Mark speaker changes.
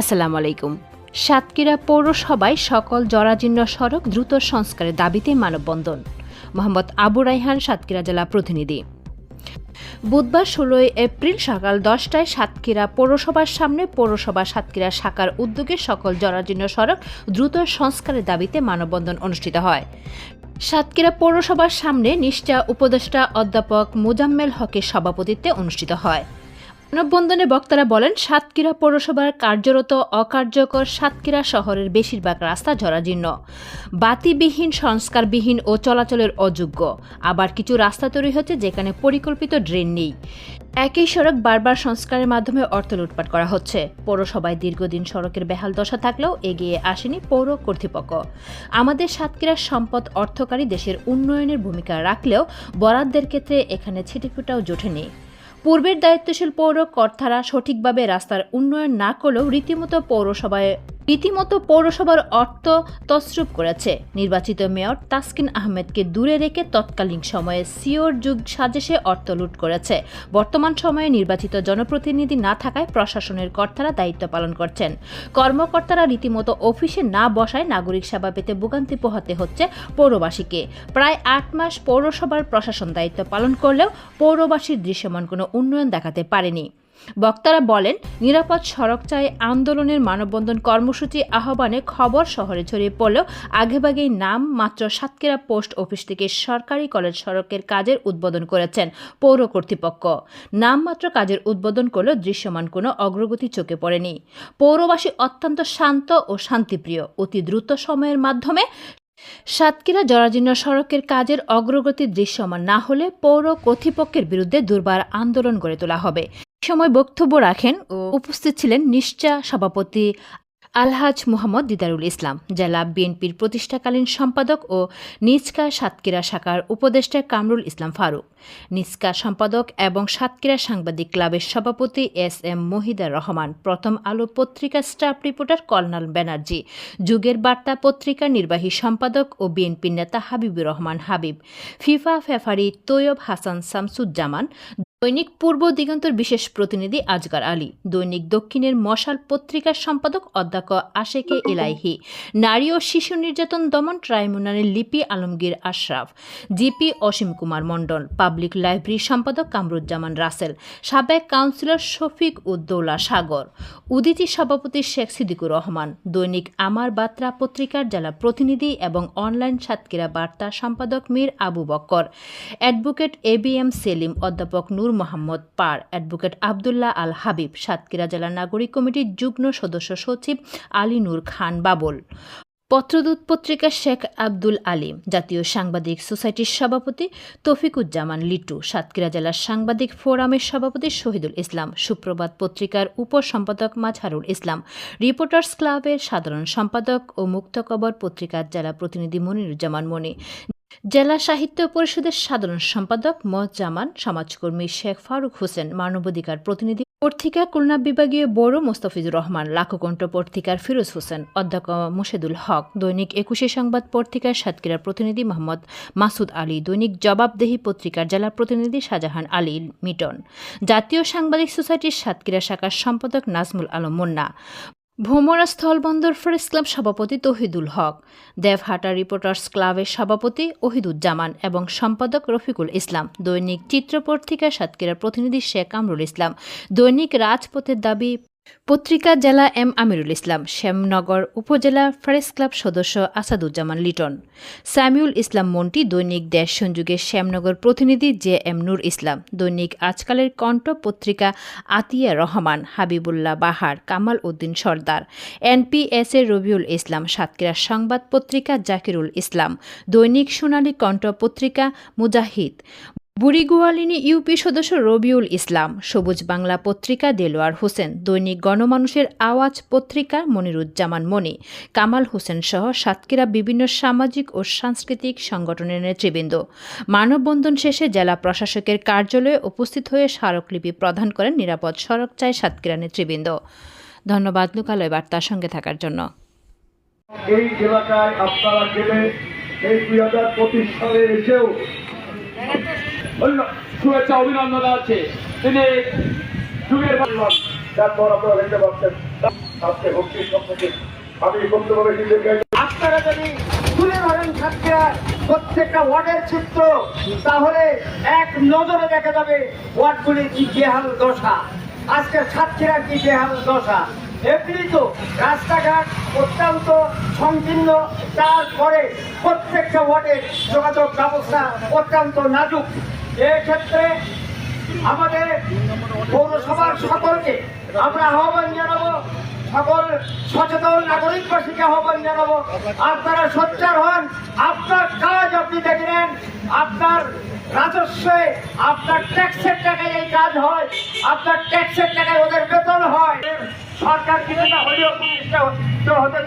Speaker 1: আসসালামু আলাইকুম। সাতক্ষীরা পৌরসভায় সকল জরাজীর্ণ সড়ক দ্রুত সংস্কারের দাবিতে মানববন্ধন। মোহাম্মদ আবু রাইহান সাতক্ষীরা জেলা প্রতিনিধি। বুধবার ষোলোই এপ্রিল সকাল দশটায় সাতক্ষীরা পৌরসভার সামনে পৌরসভা সাতক্ষীরা শাখার উদ্যোগে সকল জরাজীর্ণ সড়ক দ্রুত সংস্কারের দাবিতে মানববন্ধন অনুষ্ঠিত হয়। সাতক্ষীরা পৌরসভার সামনে নিষ্ঠা উপদেষ্টা অধ্যাপক মোজাম্মেল হকের সভাপতিত্বে অনুষ্ঠিত হয়। মানববন্ধনে বক্তারা বলেন, সাতক্ষীরা পৌরসভার কার্যরত অকার্যকর সাতক্ষীরা শহরের বেশিরভাগ রাস্তা জরাজীর্ণ। বাতিবিহীন, সংস্কারবিহীন ও চলাচলের অযোগ্য। আবার কিছু রাস্তা তৈরি হচ্ছে যেখানে পরিকল্পিত ড্রেন নেই। একই সড়ক বারবার সংস্কারের মাধ্যমে অর্থ লুটপাট করা হচ্ছে। পৌরসভায় দীর্ঘদিন সড়কের বেহাল দশা থাকলেও এগিয়ে আসেনি পৌর কর্তৃপক্ষ। আমাদের সাতক্ষীরার সম্পদ অর্থকারী দেশের উন্নয়নের ভূমিকা রাখলেও বরাদ্দের ক্ষেত্রে এখানে ছিটেফোঁটাও জোটেনি। পূর্বের দায়িত্বশীল পৌর কর্তারা সঠিকভাবে রাস্তার উন্নয়ন না করলেও রীতিমতো পৌরসভায় রীতিমতো পৌরসভার অর্থ তছরূপ করেছে। নির্বাচিত মেয়র তাসকিন আহমেদকে দূরে রেখে তৎকালীন সময়ে সিওর যুগ সাজেশে অর্থ লুট করেছে। বর্তমান সময়ে নির্বাচিত জনপ্রতিনিধি না থাকায় প্রশাসনের কর্তারা দায়িত্ব পালন করছেন। কর্মকর্তারা রীতিমতো অফিসে না বসায় নাগরিক সেবা পেতে ভোগান্তি পোহাতে হচ্ছে পৌরবাসীকে। প্রায় আট মাস পৌরসভার প্রশাসন দায়িত্ব পালন করলেও পৌরবাসীর দৃশ্যমান কোনো উন্নয়ন দেখাতে পারেনি। বক্তারা বলেন, নিরাপদ সড়ক চাই আন্দোলনের মানববন্ধন কর্মসূচি আহ্বানে খবর শহরে ছড়িয়ে পড়লেও আগেভাগেই নাম মাত্র সাতক্ষীরা পোস্ট অফিস থেকে সরকারি কলেজ সড়কের কাজের উদ্বোধন করেছেন পৌর কর্তৃপক্ষ। নামমাত্র কাজের উদ্বোধন করলেও দৃশ্যমান কোনো অগ্রগতি চোখে পড়েনি। পৌরবাসী অত্যন্ত শান্ত ও শান্তিপ্রিয়। অতি দ্রুত সময়ের মাধ্যমে সাতক্ষীরা জরাজীর্ণ সড়কের কাজের অগ্রগতি দৃশ্যমান না হলে পৌর কর্তৃপক্ষের বিরুদ্ধে দুর্বার আন্দোলন গড়ে তোলা হবে। সময় বক্তব্য রাখেন ও উপস্থিত ছিলেন নিশ্চা সভাপতি আলহাজ মোহাম্মদ দিদারুল ইসলাম, জেলা বিএনপির প্রতিষ্ঠাকালীন সম্পাদক ও নিচকা সাতক্ষীরা শাখার উপদেষ্টা কামরুল ইসলাম ফারুক, নিচকা সম্পাদক এবং সাতক্ষীরা সাংবাদিক ক্লাবের সভাপতি এস এম মহিদার রহমান, প্রথম আলো পত্রিকা স্টাফ রিপোর্টার কর্নাল ব্যানার্জি, যুগের বার্তা পত্রিকার নির্বাহী সম্পাদক ও বিএনপির নেতা হাবিবুর রহমান হাবিব, ফিফা ফেফারি তৈয়ব হাসান শামসুজ্জামান দৈনিক পূর্ব দিগন্তর বিশেষ প্রতিনিধি আজগার আলী। দৈনিক দক্ষিণের মশাল পত্রিকার সম্পাদক অধ্যক্ষ আশেকে এলাইহি। নারী ও শিশু নির্যাতন দমন ট্রাইব্যুনালের Lipi Alamgir Ashraf. GP Asim Kumar Mondal. Public library সম্পাদক কামরুজ্জামান রাসেল। সাবেক কাউন্সিলর শফিক উদ্দৌলা সাগর। উদিতি সভাপতি শেখ সিদ্দিকুর রহমান। দৈনিক আমার বার্তা পত্রিকার জেলা প্রতিনিধি এবং অনলাইন সাতক্ষীরা বার্তা সম্পাদক Mir Abu Bakkar. Advocate A B M Selim, অধ্যাপক নূর মোহাম্মদ পার অ্যাডভোকেট আবদুল্লাহ আল হাবিব সাতক্ষীরা জেলা নাগরিক কমিটির যুগ্ম সদস্য সচিব আলী নূর খান বাবল। পত্রদূত পত্রিকা শেখ আব্দুল আলিম, জাতীয় সাংবাদিক সোসাইটির সভাপতি তফিকুজ্জামান লিটু, সাতক্ষীরা জেলার সাংবাদিক ফোরামের সভাপতি শহীদুল ইসলাম, সুপ্রভাত পত্রিকার উপসম্পাদক মাঝহারুল ইসলাম, রিপোর্টার্স ক্লাবের সাধারণ সম্পাদক ও মুক্তকবর পত্রিকার জেলা প্রতিনিধি মনিরুজ্জামান মনি। জেলা সাহিত্য পরিষদের সাধারণ সম্পাদক মজ্জামান সমাজকর্মী শেখ ফারুক হোসেন মানবাধিকার প্রতিনিধি পত্রিকা খুলনা বিভাগীয় বড় মোস্তাফিজুর রহমান, লাখকণ্ঠ পত্রিকার ফিরোজ হোসেন, অধ্যক্ষ মুশেদুল হক, দৈনিক একুশে সংবাদ পত্রিকার সাতক্ষীরা প্রতিনিধি মোহাম্মদ মাসুদ আলী, দৈনিক জবাবদেহি পত্রিকার জেলা প্রতিনিধি শাহজাহান আলী মিটন, জাতীয় সাংবাদিক সোসাইটির সাতক্ষীরা শাখার সম্পাদক নাজমুল আলম মুন্না ভোমরা স্থলবন্দর প্রেস ক্লাব সভাপতি তহিদুল হক দেবহাটা রিপোর্টার্স ক্লাবের সভাপতি ওহিদুজ্জামান এবং সম্পাদক রফিকুল ইসলাম, দৈনিক চিত্র পত্রিকা প্রতিনিধি শেখ কামরুল ইসলাম। দৈনিক রাজপথের দাবি পত্রিকা জেলা এম আমিরুল ইসলাম, শ্যামনগর উপজেলা প্রেস ক্লাব সদস্য আসাদুজ্জামান লিটন। স্যামিউল ইসলাম মন্টি দৈনিক দেশ সংযুগের শ্যামনগর প্রতিনিধি জে এম নূর ইসলাম, দৈনিক আজকালের কণ্ঠ পত্রিকা আতিয়া রহমান, হাবিবুল্লাহ বাহার, কামাল উদ্দিন সর্দার, এনপিএস এর রবিউল ইসলাম, সাতক্ষীরা সংবাদ পত্রিকা জাকিরুল ইসলাম, দৈনিক সোনালী কণ্ঠ পত্রিকা মুজাহিদ। বুড়িগুয়ালিনী ইউপি সদস্য রবিউল ইসলাম, সবুজ বাংলা পত্রিকা দেলোয়ার হোসেন, দৈনিক গণমানুষের আওয়াজ পত্রিকা মনিরুজ্জামান মনি, কামাল হোসেন সহ সাতক্ষীরা বিভিন্ন সামাজিক ও সাংস্কৃতিক সংগঠনের নেতৃবৃন্দ। মানববন্ধন শেষে জেলা প্রশাসকের কার্যালয়ে উপস্থিত হয়ে স্মারকলিপি প্রদান করেন নিরাপদ সড়ক চায় সাতক্ষীরা নেতৃবৃন্দ। ধন্যবাদ, লোকালয় বার্তার সঙ্গে থাকার জন্য।
Speaker 2: এই এলাকায় আপনারা গেলে এই দুই হাজার পঁচিশ সালে এসেও
Speaker 3: শুভেচ্ছা, অভিনন্দন আছে। তিনি যুগের
Speaker 2: তারপর আপনারা দেখতে পাচ্ছেন, আজকে থেকে আমি
Speaker 4: আপনারা যদি তুলে ধরেন সাতক্ষীরা প্রত্যেকটা ওয়ার্ডের চিত্র, তাহলে এক নজরে দেখা যাবে ওয়ার্ডগুলির কি বেহাল দশা। আজকে সাতক্ষীরার কি বেহাল দশা? এমনি তো রাস্তাঘাট অত্যন্ত সংকীর্ণ। তারপরে প্রত্যেকটা ওয়ার্ডের যোগাযোগ ব্যবস্থা অত্যন্ত নাজুক। এক্ষেত্রে আমাদের পৌরসভার সকলকে আমরা আহ্বান জানাব, সকল সচেতন নাগরিকবাসীকে আহ্বান জানাব। আপনারা সোচ্চার হন, আপনার কাজ আপনি দেখে নেন, আপনার রাজস্বে, আপনার ট্যাক্সের টাকায় এই কাজ হয়, আপনার ট্যাক্সের টাকায় ওদের বেতন হয়। সরকার কিছুটা হলেও প্রতিষ্ঠা হতে